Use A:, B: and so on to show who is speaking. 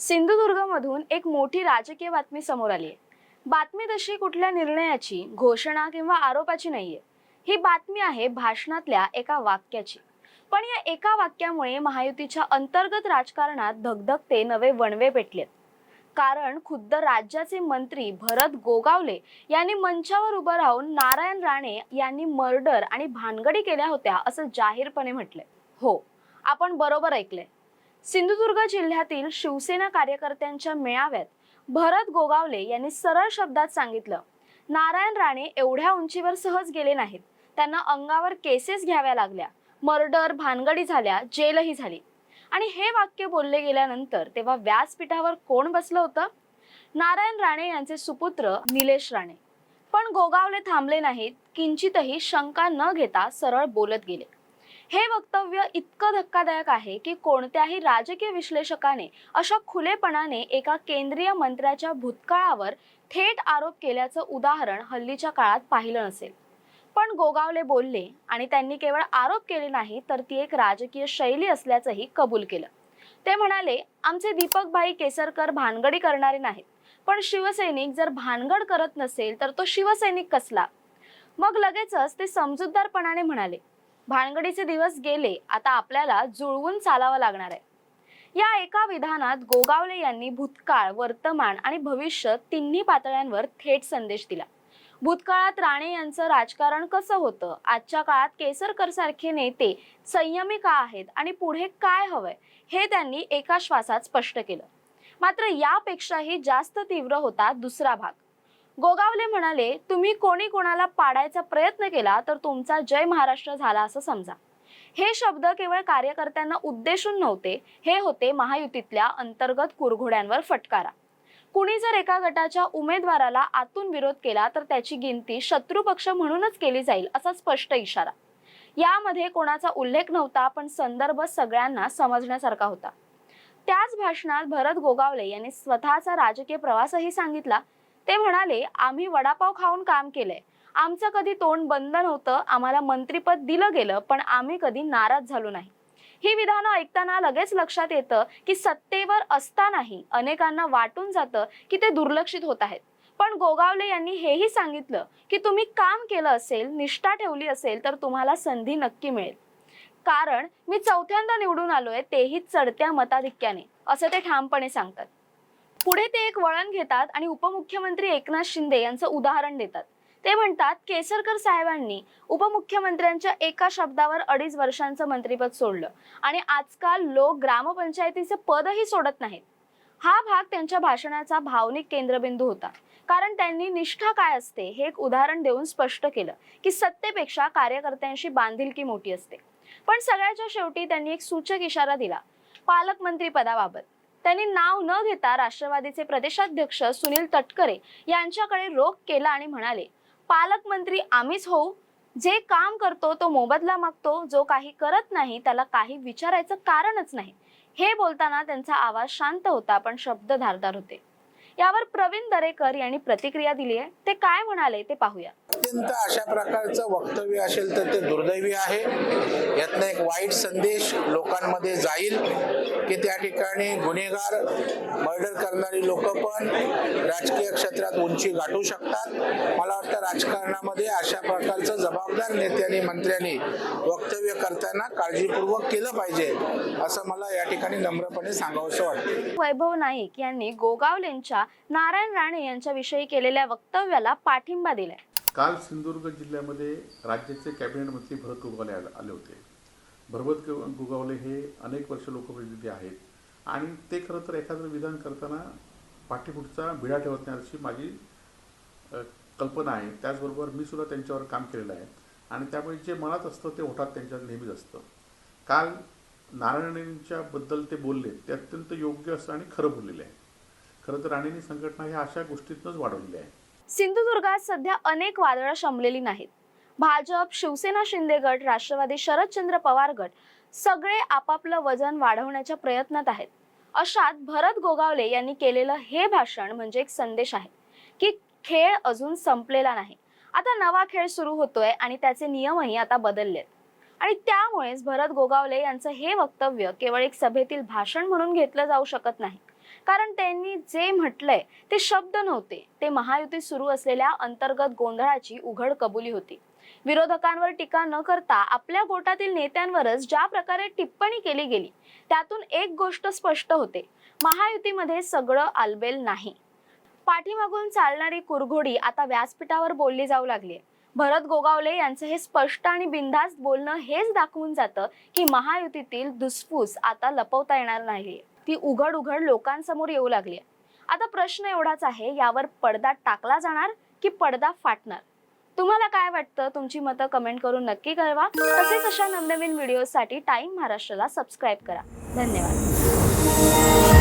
A: सिंधुदुर्गमधून एक मोठी राजकीय बातमी समोर आली आहे बातमी तशी कुठल्या निर्णयाची घोषणा किंवा आरोपाची नाहीये. ही बातमी आहे भाषणातल्या एका वाक्याची. पण या एका वाक्यामुळे महायुतीच्या अंतर्गत राजकारणात धगधगते नवे वणवे पेटलेत. कारण खुद्द राज्याचे मंत्री भरत गोगावले यांनी मंचावर उभं राहून नारायण राणे यांनी मर्डर आणि भानगडी केल्या होत्या असं जाहीरपणे म्हटलंय. हो आपण बरोबर ऐकलंय. सिंधुदुर्ग जिल्ह्यातील शिवसेना कार्यकर्त्यांच्या मेळाव्यात भरत गोगावले यांनी सरळ शब्दात सांगितलं नारायण राणे एवढ्या उंचीवर सहज गेले नाहीत. त्यांना अंगावर केसेस घ्याव्या लागल्या. मर्डर भानगडी झाल्या जेलही झाली आणि हे वाक्य बोलले गेल्यानंतर तेव्हा व्यासपीठावर कोण बसलं होतं? नारायण राणे यांचे सुपुत्र निलेश राणे. पण गोगावले थांबले नाहीत. किंचितही शंका न घेता सरळ बोलत गेले. हे वक्तव्य इतकं धक्कादायक आहे की कोणत्याही राजकीय विश्लेषकाने अशा खुलेपणाने एका केंद्रीय मंत्र्याच्या भूतकाळावर थेट आरोप केल्याचं उदाहरण हल्लीच्या काळात पाहिलं नसेल. पण गोगावले बोलले आणि त्यांनी केवळ आरोप केले नाही तर ती एक राजकीय शैली असल्याचंही कबूल केलं. ते म्हणाले आमचे दीपकभाई केसरकर भानगडी करणारे नाहीत. पण शिवसैनिक जर भानगड करत नसेल तर तो शिवसैनिक कसला? मग लगेचच ते समजूतदारपणाने म्हणाले भानगडीचे दिवस गेले आता आपल्याला जुळवून चालावं लागणार आहे. या एका विधानात गोगावले यांनी भूतकाळ वर्तमान आणि भविष्य तिन्ही पातळ्यांवर थेट संदेश दिला. भूतकाळात राणे यांचं राजकारण कसं होतं? आजच्या काळात केसरकर सारखे नेते संयमी का आहेत आणि पुढे काय हवंय? हे त्यांनी एका श्वासात स्पष्ट केलं. मात्र यापेक्षाही जास्त तीव्र होता दुसरा भाग. गोगावले म्हणाले तुम्ही कोणी कोणाला पाडायचा प्रयत्न केला तर तुमचा जय महाराष्ट्र झाला असं समजा. हे शब्द केवळ कार्यकर्त्यांना उद्देशून नव्हते हे होते महायुतीतल्या अंतर्गत कुरघोड्यांवर फटकारा. कुणी जर एका गटाच्या उमेदवाराला आतून विरोध केला तर त्याची गिनती शत्रू पक्ष म्हणूनच केली जाईल असा स्पष्ट इशारा. यामध्ये कोणाचा उल्लेख नव्हता पण संदर्भ सगळ्यांना समजण्यासारखा होता. त्याच भाषणात भरत गोगावले यांनी स्वतःचा राजकीय प्रवासही सांगितला ते म्हणाले आम्ही वडापाव खाऊन काम केलंय. आमचं कधी तोंड बंद नव्हतं आम्हाला मंत्रीपद दिलं गेलं पण आम्ही कधी नाराज झालो नाही. ही विधानं ऐकताना लगेच लक्षात येतं की सत्तेवर असतानाही अनेकांना वाटून जातं की ते दुर्लक्षित होत आहेत. पण गोगावले यांनी हेही सांगितलं की तुम्ही काम केलं असेल निष्ठा ठेवली असेल तर तुम्हाला संधी नक्की मिळेल. कारण मी चौथ्यांदा निवडून आलोय तेही चढत्या मताधिक्याने असं ते ठामपणे सांगतात. पुढे ते एक वळण घेतात आणि उपमुख्यमंत्री एकनाथ शिंदे यांचं उदाहरण देतात. ते म्हणतात केसरकर साहेबांनी उपमुख्यमंत्र्यांच्या एका शब्दावर अडीच वर्षांचं मंत्रीपद सोडलं आणि आजकाल लोक ग्रामपंचायतीचे पदही सोडत नाहीत. हा भाग त्यांच्या भाषणाचा भावनिक केंद्रबिंदू होता. कारण त्यांनी निष्ठा काय असते हे एक उदाहरण देऊन स्पष्ट केलं की सत्तेपेक्षा कार्यकर्त्यांशी बांधिलकी मोठी असते. पण सगळ्याच्या शेवटी त्यांनी एक सूचक इशारा दिला. पालकमंत्री पदाबाबत त्यांनी नाव न घेता राष्ट्रवादीचे प्रदेशाध्यक्ष सुनील तटकरे यांच्याकडे रोख केला आणि म्हणाले पालकमंत्री आम्हीच होऊ. जे काम करतो तो मोबदला मागतो. जो काही करत नाही त्याला काही विचारायचं कारणच नाही. हे बोलताना त्यांचा आवाज शांत होता पण शब्द धारदार होते. यावर प्रवीण दरेकर यांनी प्रतिक्रिया दिली आहे. ते काय म्हणाले ते पाहूया.
B: अत्यंत अशा प्रकारचं वक्तव्य असेल तर ते दुर्दैवी आहे. यातनं एक वाईट संदेश लोकांमध्ये जाईल की त्या ठिकाणी गुन्हेगार मर्डर करणारी लोक पण राजकीय क्षेत्रात उंची गाठू शकतात. मला वाटतं राजकारणामध्ये अशा प्रकारचं जबाबदार नेत्यांनी मंत्र्यांनी वक्तव्य करताना काळजीपूर्वक केलं पाहिजे असं मला या ठिकाणी नम्रपणे सांगावंसं वाटतं.
A: वैभव नाईक यांनी गोगावलेंच्या नारायण राणे यांच्याविषयी केलेल्या वक्तव्याला पाठिंबा दिलाय.
C: काल सिंधुदुर्ग जिल्ह्यामध्ये राज्याचे कॅबिनेट मंत्री भरत गोगावले आले होते. भरत गुगावले गोगावले हे अनेक वर्ष लोकप्रतिनिधी आहेत. आणि ते खरं तर एखादं विधान करताना पाठीपुढचा भिडा ठेवत नाही अशी माझी कल्पना आहे. त्याचबरोबर मी सुद्धा त्यांच्यावर काम केलेलं आहे. आणि त्यामुळे जे मनात असतं ते ओठात त्यांच्या नेहमीच असतं. काल नारायणेंच्याबद्दल ते बोलले ते अत्यंत योग्य असं आणि खरं बोललेलं आहे. खरं तर राणेंनी संघटना ह्या अशा गोष्टीतूनच वाढवलेली आहे
A: सिंधुदुर्गात सध्या अनेक वादळं शमलेली नाहीत. भाजप शिवसेना शिंदे गट राष्ट्रवादी शरदचंद्र पवार गट सगळे आपापलं वजन वाढवण्याच्या प्रयत्नात आहेत. अशात भरत गोगावले यांनी केलेलं हे भाषण म्हणजे एक संदेश आहे की खेळ अजून संपलेला नाही. आता नवा खेळ सुरू होतोय आणि त्याचे नियमही आता बदललेत. आणि त्यामुळेच भरत गोगावले यांचं हे वक्तव्य केवळ एक सभेतील भाषण म्हणून घेतलं जाऊ शकत नाही. कारण त्यांनी जे म्हटलंय ते शब्द नव्हते. ते महायुती सुरू असलेल्या अंतर्गत गोंधळाची उघड कबुली होती. विरोधकांवर टीका न करता आपल्या गोटातील नेत्यांवरच ज्या प्रकारे टिप्पणी केली गेली त्यातून एक गोष्ट स्पष्ट होते. महायुतीमध्ये सगळं आलबेल नाही. पाठीमागून चालणारी कुरघोडी आता व्यासपीठावर बोलली जाऊ लागली भरत गोगावले यांचं हे स्पष्ट आणि बिनधास्त बोलणं हेच दाखवून जातं की महायुतीतील धुसफूस आता लपवता येणार नाहीये. ती उघड उघड लोकांसमोर येऊ लागली आता प्रश्न एवढाच आहे यावर पडदा टाकला जाणार की पडदा फाटणार? तुम्हाला काय वाटतं? तुमची मतं कमेंट करून नक्की कळवा. तसेच अशा नवनवीन व्हिडिओसाठी टाईम महाराष्ट्राला सबस्क्राईब करा. धन्यवाद.